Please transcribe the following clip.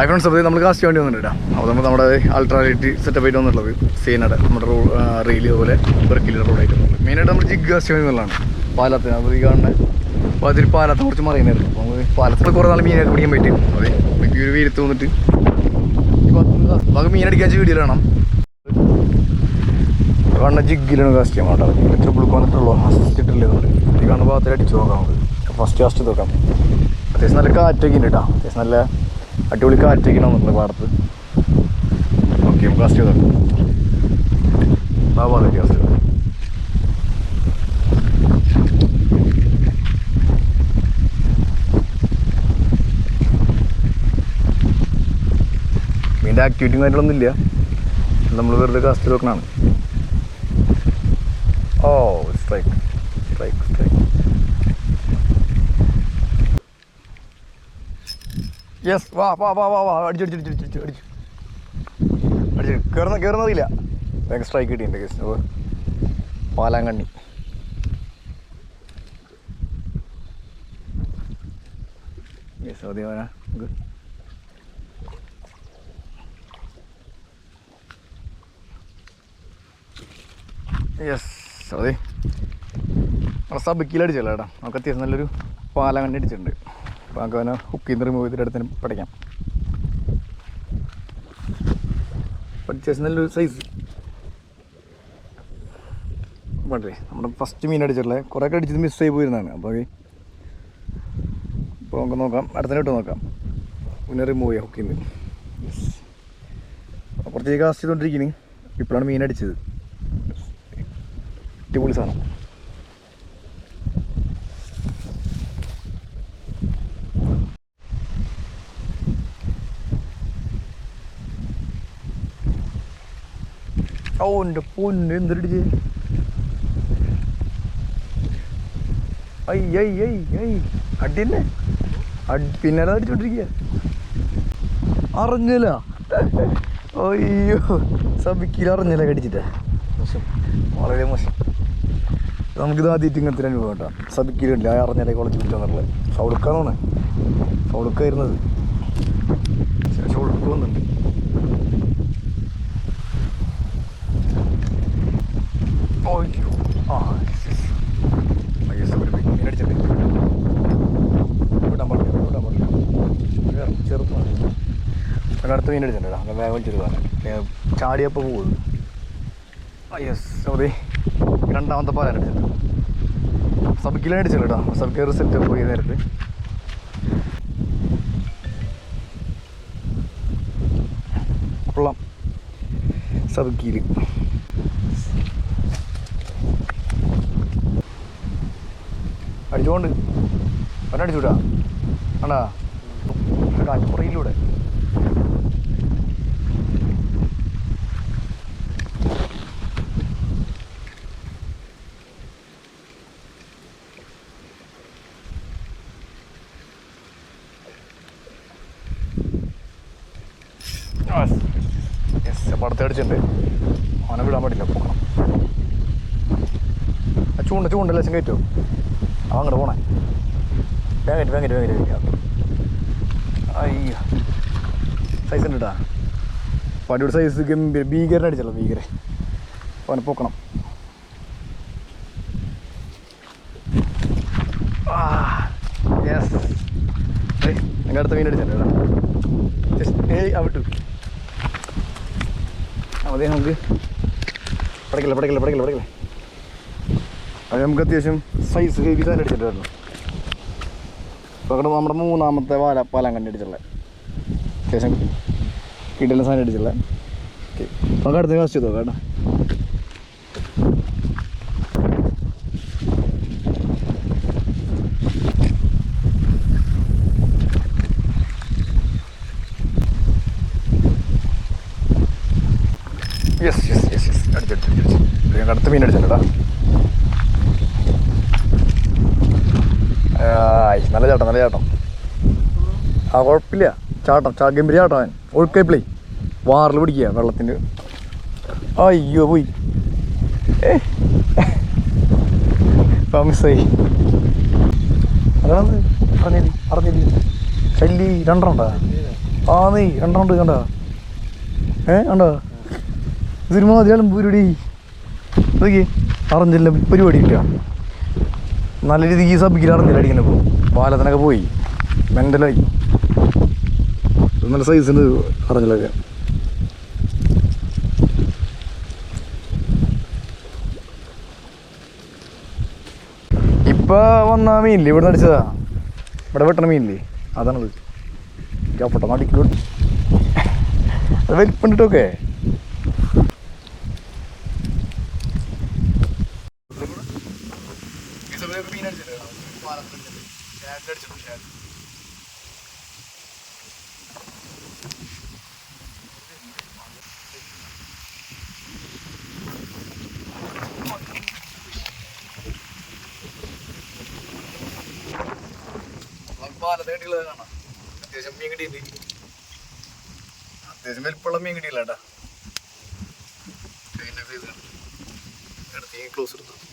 Hi friends അപ്പോൾ നമ്മൾ cast വേണ്ടി വന്നിട്ടാ. അപ്പോൾ നമ്മൾ നമ്മുടെ അൾട്രാലിറ്റി സെറ്റപ്പ് ആയിട്ട് വന്നിട്ടുള്ളത് സീനയുടെ നമ്മുടെ റോ റെയിൽ അതുപോലെ ബർക്കിലെ റോഡായിട്ട് വന്നത് മെയിനായിട്ട് നമ്മൾ ജിഗ് കാസ്റ്റ് വേണ്ടി വന്നതാണ്. പാലത്തിന് അപ്പോൾ ഈ കാണുന്ന അപ്പോൾ പാലത്തെ കുറിച്ച് മറിയുന്നത് അപ്പോൾ നമുക്ക് പാലത്തിൽ കുറേ നാൾ മീനൊക്കെ പിടിക്കാൻ പറ്റും. അതെ ഈ ഒരു വീരത്ത് വന്നിട്ട് നമുക്ക് മീനടിക്കാൻ വീഡിയോ വേണം കാണുന്ന ജിഗിലാണ് കാസ്റ്റ് ചെയ്യാൻ കേട്ടോ പുള്ളിക്ക് വന്നിട്ടുള്ളൂ. അസിസ്റ്റ് ഇട്ടില്ലേ നമ്മൾ ഈ കാണുന്ന ഭാഗത്തിൽ അടിച്ചു നോക്കാം നമുക്ക്. ഫസ്റ്റ് കാസ്റ്റ് നോക്കാം. അത്യാവശ്യം നല്ല കാറ്റൊക്കെ ഉണ്ട് കേട്ടോ. അത്യാവശ്യം നല്ല അടിപൊളി കാറ്റൊക്കെ വന്നിട്ടുണ്ട് പാടത്ത്. ഓക്കെ നമുക്ക് കാസ്റ്റ് ചെയ്തോ? ആ ഭാഗത്തേക്ക് കാസ്റ്റ് മീന്റെ ആക്ടിവിറ്റിയും ഇല്ല. നമ്മൾ വെറുതെ കാസ്റ്റ് നോക്കണാണ് ഓ സ്ട്രൈക്ക് സ്ട്രൈക്ക് സ്ട്രൈക്ക് യെസ് വാ വാ വാ വാ വാ. അടിച്ചു അടിച്ചു അടിച്ചു അടിച്ചു അടിച്ചു. അടിച്ചു. കയറുന്ന കയറുന്നതില്ല ഭയങ്കര സ്ട്രൈക്ക് കിട്ടിയിട്ടുണ്ട് കേസ് അപ്പോൾ പാലാങ്കണ്ണി. യെസ് അതെ നമുക്ക് യെസ് അതെ നമ്മുടെ സബ് അടിച്ചല്ലോ ഏട്ടാ നമുക്ക് അത്യാവശ്യം നല്ലൊരു പാലാങ്കണ്ണി അടിച്ചിട്ടുണ്ട്. അപ്പോൾ നമുക്ക് അവനെ ഹുക്കിൽ റിമൂവ് ചെയ്തിട്ട് അടുത്തിന് പഠിക്കാം. പഠിച്ചു നല്ലൊരു സൈസ് പഠിച്ചേ നമ്മുടെ ഫസ്റ്റ് മീൻ അടിച്ചിട്ടുള്ള കുറേ ഒക്കെ അടിച്ചത് ആയി പോയിരുന്നതാണ്. അപ്പോൾ ഇപ്പോൾ നമുക്ക് നോക്കാം. അടുത്തന്നെ ഇട്ട് നോക്കാം. പിന്നെ റിമൂവ് ചെയ്യാം ഹുക്കിൽ നിന്ന് കുറച്ചേക്ക് കാസ്റ്റ് ചെയ്തുകൊണ്ടിരിക്കുന്നു ഇപ്പോഴാണ് മീൻ അടിച്ചത്. അടിപൊളി സാധനം. ഓ എന്റെ പൊന്ന് എന്തൊരിടിച്ച് ഐ ഐ ഐ ഐ. അടി തന്നെ. അടി പിന്നാലെ അടിച്ചോണ്ടിരിക്കുക അറിഞ്ഞില്ല. അയ്യോ സബിക്കിൽ അറിഞ്ഞില്ല കടിച്ചിട്ട്. മോശം. വളരെ മോശം. നമുക്കിത് ആദ്യമായിട്ട് ഇങ്ങനത്തെ അനുഭവം കേട്ടോ. സബിക്കിലുണ്ട് ആ അറിഞ്ഞില്ല കുളച്ച് പിടിച്ചെന്നുള്ളത് സൗടുക്കാന്നാണ് സൗടുക്കായിരുന്നത് സൗടുക്ക് വന്നിട്ടുണ്ട് അയ്യോ ആ ഒരു മീനടിച്ചിട്ടുണ്ട് വിടാൻ പാടില്ല വിടാൻ പാടില്ല വേറെ ചെറുതാണ് അടുത്ത മീൻ അടിച്ചിട്ടുണ്ട് അങ്ങനെ വേഗം വലിച്ചെടുക്കാൻ ചാടിയപ്പോൾ ആ യെസ് അതെ രണ്ടാമത്തെ പാലാണ് സബ് കിലോ അടിച്ചത് കേട്ടോ കിലോ റിസൾട്ട് പോയി നേരത്തെ കൊള്ളാം. സബിക്കിയിൽ അടിച്ചോണ്ട്. അവനടിച്ചൂടാ ആണ്ടാ കാറ്റുപുറയിലൂടെ യെസ് പടത്തെ അടിച്ചിട്ടുണ്ട് അവനെ വിടാൻ പാടില്ല പോകണം. ആ ചൂണ്ട ചൂണ്ട ലക്ഷം കയറ്റോ? അവൻ അങ്ങോട്ട് പോണേ. വേഗം വേഗം വേഗം വേഗം സൈസ് ഉണ്ട് കേട്ടാ പടിയുടെ സൈസ് ഗംഭീര ഭീകരനെ അടിച്ചല്ലോ ഭീകരെ അവനെ പൊക്കണം. യെസ് അടുത്ത മീൻ അടിച്ചല്ലോ കേട്ടോ ഏയ് അവിട്ടു അതെ നമുക്ക് പടക്കില്ല പടക്കില്ല പടക്കില്ല പടക്കില്ല അത് നമുക്ക് അത്യാവശ്യം സൈസ് ഹെവി സാധനം അടിച്ചിട്ടായിരുന്നു. അപ്പോൾ നമ്മുടെ മൂന്നാമത്തെ പാല പാലം കണ്ടടിച്ചുള്ളത് അത്യാവശ്യം കിട്ടുന്ന സാധനം അടിച്ചുള്ളത് ഓക്കെ നമുക്ക് അടുത്ത കാശ് ചെയ്തോ കേട്ടോ. യെസ് യെസ് യെസ് യെസ് അടിച്ചടിച്ചു ഞങ്ങൾക്ക് അടുത്ത മീൻ അടിച്ചിട്ടാ നല്ല ചാട്ടം നല്ല ചാട്ടം. ആ കുഴപ്പമില്ല. ചാട്ടം ചാ ഗംഭീര ചാട്ടം അവൻ. ഒഴുക്കൈപ്പിളേ വാറിൽ പിടിക്കുക വെള്ളത്തിന്റെ. അയ്യോ പോയി. ഏ? അതാണ് അറിഞ്ഞില്ല അറിഞ്ഞില്ല ശല്ലി രണ്ടെണ്ണ ആ നീ കണ്ടോണ്ട് കണ്ട. ഏ കണ്ടോ? ഇതൊരു മതിയാളും പരിപാടി അതൊക്കെ അറിഞ്ഞില്ല പരിപാടി ഇല്ല നല്ല രീതിക്ക് സബിക്കിൽ അറിഞ്ഞില്ല അടിക്കുന്ന ഇപ്പോൾ പാലത്തിനൊക്കെ പോയി. മെന്റലായി നല്ല സൈസിന് അറിഞ്ഞില്ലൊക്കെ. ഇപ്പൊ വന്ന മീനില്ലേ? ഇവിടെ നിന്ന് അടിച്ചതാ. ഇവിടെ വെട്ടണ മീനില്ലേ? അതാണത്. പെട്ടെന്ന് അടിക്കലോട്ട് അത് വലിപ്പണ്ടിട്ടൊക്കെ. അത്യാവശ്യം മീൻ കിട്ടിയിട്ടുണ്ട്. അത്യാവശ്യം വലിപ്പമുള്ള മീൻ കിട്ടിയില്ല കേട്ടാ. ക്ലോസ് എടുത്തു.